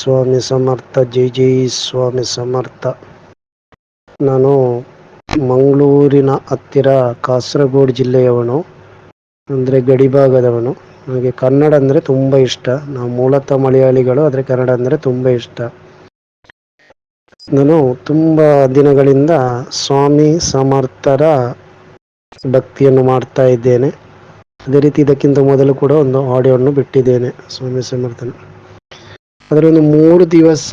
ಸ್ವಾಮಿ ಸಮರ್ಥ, ಜೈ ಜೈ ಸ್ವಾಮಿ ಸಮರ್ಥ. ನಾನು ಮಂಗಳೂರಿನ ಹತ್ತಿರ ಕಾಸರಗೋಡು ಜಿಲ್ಲೆಯವನು, ಅಂದರೆ ಗಡಿಭಾಗದವನು ನನಗೆ ಕನ್ನಡ ಅಂದರೆ ತುಂಬ ಇಷ್ಟ. ನಾವು ಮೂಲತಃ ಮಲಯಾಳಿಗಳು, ಆದರೆ ಕನ್ನಡ ಅಂದರೆ ತುಂಬ ಇಷ್ಟ. ನಾನು ತುಂಬ ದಿನಗಳಿಂದ ಸ್ವಾಮಿ ಸಮರ್ಥರ ಭಕ್ತಿಯನ್ನು ಮಾಡ್ತಾ ಇದ್ದೇನೆ. ಅದೇ ರೀತಿ ಇದಕ್ಕಿಂತ ಮೊದಲು ಕೂಡ ಒಂದು ಆಡಿಯೋವನ್ನು ಬಿಟ್ಟಿದ್ದೇನೆ ಸ್ವಾಮಿ ಸಮರ್ಥನ. ಅದರ ಒಂದು ಮೂರು ದಿವಸ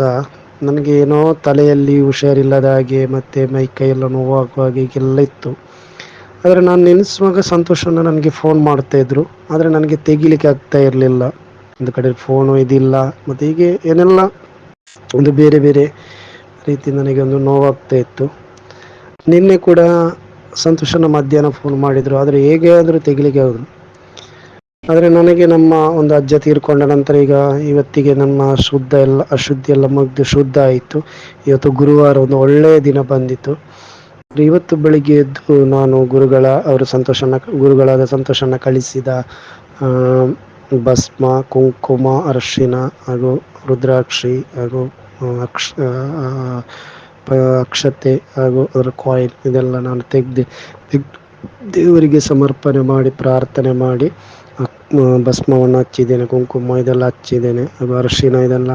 ನನಗೆ ಏನೋ ತಲೆಯಲ್ಲಿ ಹುಷಾರಿಲ್ಲದ ಹಾಗೆ ಮತ್ತು ಮೈ ಕೈಯೆಲ್ಲ ನೋವಾಗುವ ಹಾಗೆ ಹೀಗೆಲ್ಲ ಇತ್ತು. ಆದರೆ ನಾನು ನೆನೆಸುವಾಗ ಸಂತೋಷನ ನನಗೆ ಫೋನ್ ಮಾಡ್ತಾಯಿದ್ರು ಆದರೆ ನನಗೆ ತೆಗಿಲಿಕ್ಕೆ ಆಗ್ತಾ ಇರಲಿಲ್ಲ. ಒಂದು ಕಡೆ ಫೋನು ಇದಿಲ್ಲ. ಮತ್ತು ಹೀಗೆ ಏನೆಲ್ಲ ಒಂದು ಬೇರೆ ಬೇರೆ ರೀತಿ ನನಗೆ ಒಂದು ನೋವಾಗ್ತಾ ಇತ್ತು. ನಿನ್ನೆ ಕೂಡ ಸಂತೋಷನ ಮಧ್ಯಾಹ್ನ ಫೋನ್ ಮಾಡಿದರು. ಆದರೆ ಹೇಗೆ ಆದರೂ ತೆಗಿಲಿಕ್ಕೆ ಆಗೋದು ಆದರೆ ನನಗೆ ನಮ್ಮ ಒಂದು ಅಜ್ಜ ತೀರ್ಕೊಂಡ ನಂತರ ಈಗ ಇವತ್ತಿಗೆ ನಮ್ಮ ಶುದ್ಧ ಎಲ್ಲ, ಅಶುದ್ಧಿ ಎಲ್ಲ ಮುಗ್ದು ಶುದ್ಧ ಆಯಿತು. ಇವತ್ತು ಗುರುವಾರ ಒಂದು ಒಳ್ಳೆಯ ದಿನ ಬಂದಿತ್ತು. ಇವತ್ತು ಬೆಳಿಗ್ಗೆ ಎದ್ದು ನಾನು ಗುರುಗಳ, ಅವರು ಸಂತೋಷನ, ಗುರುಗಳಾದ ಸಂತೋಷನ ಕಳಿಸಿದ ಭಸ್ಮ, ಕುಂಕುಮ, ಅರಶಿನ ಹಾಗೂ ರುದ್ರಾಕ್ಷಿ ಹಾಗೂ ಅಕ್ಷ ಅಕ್ಷತೆ ಹಾಗೂ ಅದರ ಕಾಯಿನ್ ಇದೆಲ್ಲ ನಾನು ತೆಗೆದು ದೇವರಿಗೆ ಸಮರ್ಪಣೆ ಮಾಡಿ, ಪ್ರಾರ್ಥನೆ ಮಾಡಿ ಭಸ್ಮವನ್ನು ಹಚ್ಚಿದ್ದೇನೆ ಕುಂಕುಮ ಇದೆಲ್ಲ ಹಚ್ಚಿದ್ದೇನೆ ಹಾಗೂ ಅರಿಶಿನ ಇದೆಲ್ಲ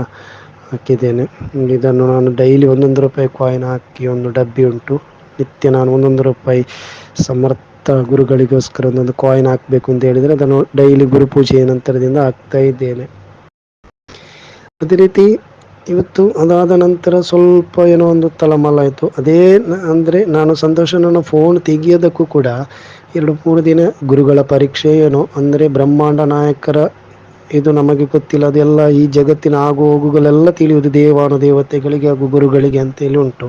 ಹಾಕಿದ್ದೇನೆ. ಇದನ್ನು ನಾನು ಡೈಲಿ ಒಂದೊಂದು ರೂಪಾಯಿ ಕಾಯಿನ್ ಹಾಕಿ ಒಂದು ಡಬ್ಬಿ ಉಂಟು. ನಿತ್ಯ ನಾನು ಒಂದೊಂದು ರೂಪಾಯಿ ಸಮರ್ಥ ಗುರುಗಳಿಗೋಸ್ಕರ ಒಂದೊಂದು ಕಾಯಿನ್ ಹಾಕಬೇಕು ಅಂತ ಹೇಳಿದರೆ ಅದನ್ನು ಡೈಲಿ ಗುರು ಪೂಜೆಯ ನಂತರದಿಂದ ಹಾಕ್ತಾ ಇದ್ದೇನೆ. ಅದೇ ರೀತಿ ಇವತ್ತು ಅದಾದ ನಂತರ ಸ್ವಲ್ಪ ಏನೋ ಒಂದು ತಳಮಳ ಆಯಿತು ಅದೇ ಅಂದರೆ ನಾನು ಸಂತೋಷ ನನ್ನ ಫೋನ್ ತೆಗಿಯೋದಕ್ಕೂ ಕೂಡ ಎರಡು ಮೂರು ದಿನ ಗುರುಗಳ ಪರೀಕ್ಷೆ ಏನು, ಅಂದರೆ ಬ್ರಹ್ಮಾಂಡ ನಾಯಕರ ಇದು ನಮಗೆ ಗೊತ್ತಿಲ್ಲ. ಅದೆಲ್ಲ ಈ ಜಗತ್ತಿನ ಆಗು ಹೋಗುಗಳೆಲ್ಲ ತಿಳಿಯುವುದು ದೇವಾನು ದೇವತೆಗಳಿಗೆ ಹಾಗೂ ಗುರುಗಳಿಗೆ ಅಂತೇಳಿ ಉಂಟು.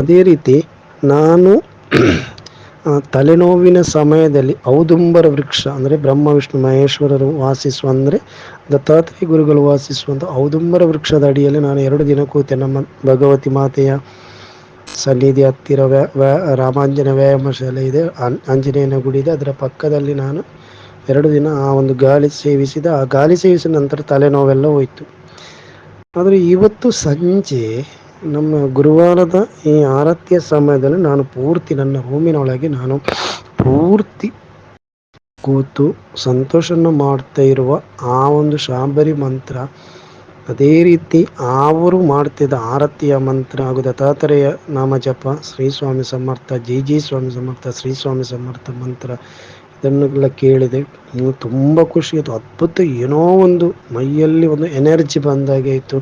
ಅದೇ ರೀತಿ ನಾನು ತಲೆನೋವಿನ ಸಮಯದಲ್ಲಿ ಔದುಂಬರ ವೃಕ್ಷ, ಅಂದರೆ ಬ್ರಹ್ಮ, ವಿಷ್ಣು, ಮಹೇಶ್ವರರು ವಾಸಿಸುವ, ಅಂದರೆ ದತ್ತಾತ್ರೇಯ ಗುರುಗಳು ವಾಸಿಸುವಂಥ ಔದುಂಬರ ವೃಕ್ಷದ ಅಡಿಯಲ್ಲಿ ನಾನು ಎರಡು ದಿನ ಕೂತೆ ನಮ್ಮ ಭಗವತಿ ಮಾತೆಯ ಸನ್ನಿಧಿ ಹತ್ತಿರ ವ್ಯಾ ರಾಮಾಂಜನ ವ್ಯಾಯಾಮ ಶಾಲೆ ಇದೆ. ಆಂಜನೇಯನ ಗುಡಿ ಇದೆ ಅದರ ಪಕ್ಕದಲ್ಲಿ ನಾನು ಎರಡು ದಿನ ಆ ಒಂದು ಗಾಳಿ ಸೇವಿಸಿದ. ಆ ಗಾಳಿ ಸೇವಿಸಿದ ನಂತರ ತಲೆನೋವೆಲ್ಲ ಹೋಯಿತು. ಆದರೆ ಇವತ್ತು ಸಂಜೆ ನಮ್ಮ ಗುರುವಾರದ ಈ ಆರತಿಯ ಸಮಯದಲ್ಲಿ ನಾನು ಪೂರ್ತಿ ನನ್ನ ರೂಮಿನೊಳಗೆ ನಾನು ಪೂರ್ತಿ ಕೂತು ಸಂತೋಷನ ಮಾಡ್ತಾ ಇರುವ ಆ ಒಂದು ಶಾಂಬರಿ ಮಂತ್ರ ಅದೇ ರೀತಿ ಅವರು ಮಾಡ್ತಿದ್ದ ಆರತಿಯ ಮಂತ್ರ ಹಾಗೂ ದತ್ತಾತ್ರೇಯ ನಾಮ ಜಪ, ಶ್ರೀ ಸ್ವಾಮಿ ಸಮರ್ಥ, ಜಿ ಜಿ ಸ್ವಾಮಿ ಸಮರ್ಥ, ಶ್ರೀ ಸ್ವಾಮಿ ಸಮರ್ಥ ಮಂತ್ರ ಇದನ್ನೆಲ್ಲ ಕೇಳಿದೆ. ತುಂಬ ಖುಷಿ ಆಯಿತು. ಅದ್ಭುತ ಏನೋ ಒಂದು ಮೈಯಲ್ಲಿ ಒಂದು ಎನರ್ಜಿ ಬಂದಾಗೆ ಆಯಿತು.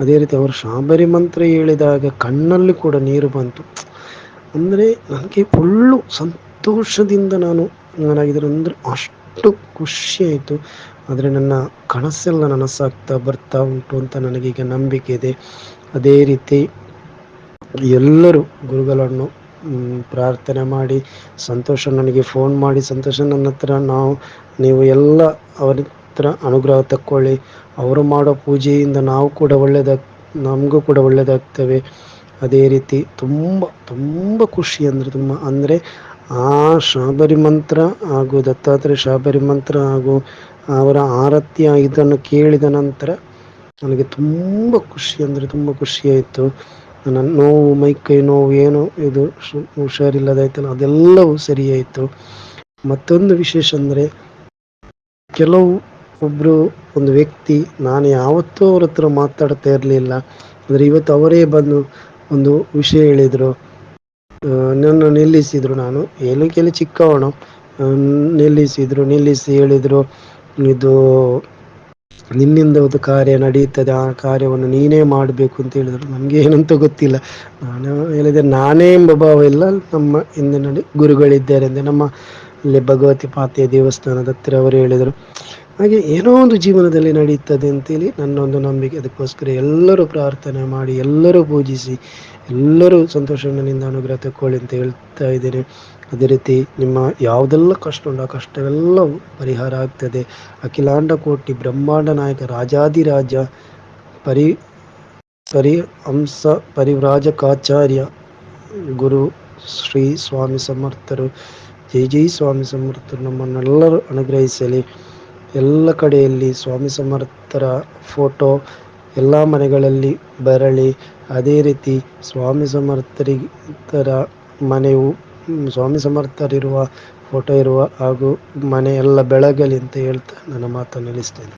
ಅದೇ ರೀತಿ ಅವರು ಶಾಬರಿ ಮಂತ್ರ ಹೇಳಿದಾಗ ಕಣ್ಣಲ್ಲಿ ಕೂಡ ನೀರು ಬಂತು. ಅಂದರೆ ನನಗೆ ಫುಲ್ಲು ಸಂತೋಷದಿಂದ ನಾನು ನಾನಾಗಿದ್ದರೆ ಅಷ್ಟು ಖುಷಿ ಆಯಿತು. ಆದರೆ ನನ್ನ ಕನಸೆಲ್ಲ ನನಸಾಗ್ತಾ ಬರ್ತಾ ಉಂಟು ಅಂತ ನನಗೀಗ ನಂಬಿಕೆ ಇದೆ. ಅದೇ ರೀತಿ ಎಲ್ಲರೂ ಗುರುಗಳನ್ನು ಪ್ರಾರ್ಥನೆ ಮಾಡಿ, ಸಂತೋಷ ನನಗೆ ಫೋನ್ ಮಾಡಿ, ಸಂತೋಷ ನನ್ನ ಹತ್ರ ನಾವು, ನೀವು ಎಲ್ಲ ಅವರ ಹತ್ರ ಅನುಗ್ರಹ ತಕ್ಕೊಳ್ಳಿ. ಅವರು ಮಾಡೋ ಪೂಜೆಯಿಂದ ನಾವು ಕೂಡ ಒಳ್ಳೆಯದಾಗ ನಮಗೂ ಕೂಡ ಒಳ್ಳೆಯದಾಗ್ತವೆ ಅದೇ ರೀತಿ ತುಂಬ ತುಂಬ ಖುಷಿ ಅಂದರೆ ತುಂಬ, ಅಂದರೆ ಆ ಶಾಬರಿ ಮಂತ್ರ ಹಾಗೂ ದತ್ತಾತ್ರೇಯ ಶಾಬರಿ ಮಂತ್ರ ಹಾಗೂ ಅವರ ಆರತಿಯ ಇದನ್ನು ಕೇಳಿದ ನಂತರ ನನಗೆ ತುಂಬ ಖುಷಿ ಅಂದರೆ ತುಂಬ ಖುಷಿಯಾಯಿತು. ನನ್ನ ನೋವು ಮೈಕೈ ನೋವು ಏನು ಇದು ಹುಷಾರಿಲ್ಲದಾಯ್ತಲ್ಲ, ಅದೆಲ್ಲವೂ ಸರಿಯಾಯಿತು. ಮತ್ತೊಂದು ವಿಶೇಷ ಅಂದರೆ ಕೆಲವು ಒಬ್ಬರು ಒಂದು ವ್ಯಕ್ತಿ, ನಾನು ಯಾವತ್ತೂ ಅವ್ರ ಹತ್ರ ಮಾತಾಡ್ತಾ ಇರಲಿಲ್ಲ. ಅಂದರೆ ಇವತ್ತು ಅವರೇ ಬಂದು ಒಂದು ವಿಷಯ ಹೇಳಿದರು. ನನ್ನ ನಿಲ್ಲಿಸಿದರು ನಾನು. ಹೇಳಲಿಕ್ಕೆಲ್ಲ ಚಿಕ್ಕವನು. ನಿಲ್ಲಿಸಿದರು, ನಿಲ್ಲಿಸಿ ಹೇಳಿದರು, ಇದು ನಿನ್ನಿಂದ ಒಂದು ಕಾರ್ಯ ನಡೆಯುತ್ತದೆ, ಆ ಕಾರ್ಯವನ್ನು ನೀನೇ ಮಾಡಬೇಕು ಅಂತ ಹೇಳಿದರು. ನನಗೆ ಏನಂತ ಗೊತ್ತಿಲ್ಲ. ನಾನು ಹೇಳಿದೆ, ನಾನೇ ಎಂಬ ಭಾವ ಇಲ್ಲ. ನಮ್ಮ ಹಿಂದಿನಲ್ಲಿ ಗುರುಗಳಿದ್ದಾರೆ. ಅಂದರೆ ನಮ್ಮ ಅಲ್ಲಿ ಭಗವತಿ ಮಾತೆಯ ದೇವಸ್ಥಾನದ ಹತ್ತಿರ ಅವರು ಹೇಳಿದರು. ಹಾಗೆ ಏನೋ ಒಂದು ಜೀವನದಲ್ಲಿ ನಡೆಯುತ್ತದೆ ಅಂತೇಳಿ ನನ್ನ ಒಂದು ನಂಬಿಕೆ. ಅದಕ್ಕೋಸ್ಕರ ಎಲ್ಲರೂ ಪ್ರಾರ್ಥನೆ ಮಾಡಿ, ಎಲ್ಲರೂ ಪೂಜಿಸಿ, ಎಲ್ಲರೂ ಸಂತೋಷದಿಂದ ಅನುಗ್ರಹ ತಗೊಳ್ಳಿ ಅಂತ ಹೇಳ್ತಾ ಇದ್ದೇನೆ. ಅದೇ ರೀತಿ ನಿಮ್ಮ ಯಾವುದೆಲ್ಲ ಕಷ್ಟ ಉಂಟು, ಆ ಕಷ್ಟವೆಲ್ಲವೂ ಪರಿಹಾರ ಆಗ್ತದೆ. ಅಖಿಲಾಂಡ ಕೋಟಿ ಬ್ರಹ್ಮಾಂಡ ನಾಯಕ ರಾಜಾದಿರಾಜ ಪರಿ ಪರಿ ಹಂಸ, ಪರಿವ್ರಾಜಕಾಚಾರ್ಯ, ಗುರು ಶ್ರೀ ಸ್ವಾಮಿ ಸಮರ್ಥರು ಜೈ ಜೈ ಸ್ವಾಮಿ ಸಮರ್ಥರು ನಮ್ಮನ್ನೆಲ್ಲರೂ ಅನುಗ್ರಹಿಸಲಿ. ಎಲ್ಲ ಕಡೆಯಲ್ಲಿ ಸ್ವಾಮಿ ಸಮರ್ಥರ ಫೋಟೋ ಎಲ್ಲ ಮನೆಗಳಲ್ಲಿ ಬರಲಿ. ಅದೇ ರೀತಿ ಸ್ವಾಮಿ ಸಮರ್ಥರಿತರ ಮನೆಯು, ಸ್ವಾಮಿ ಸಮರ್ಥರಿರುವ ಫೋಟೋ ಇರುವ ಹಾಗೂ ಮನೆಯೆಲ್ಲ ಬೆಳಗಲಿ ಅಂತ ಹೇಳ್ತಾ ನನ್ನ ಮಾತನ್ನು ನಿಲ್ಲಿಸ್ತೇನೆ.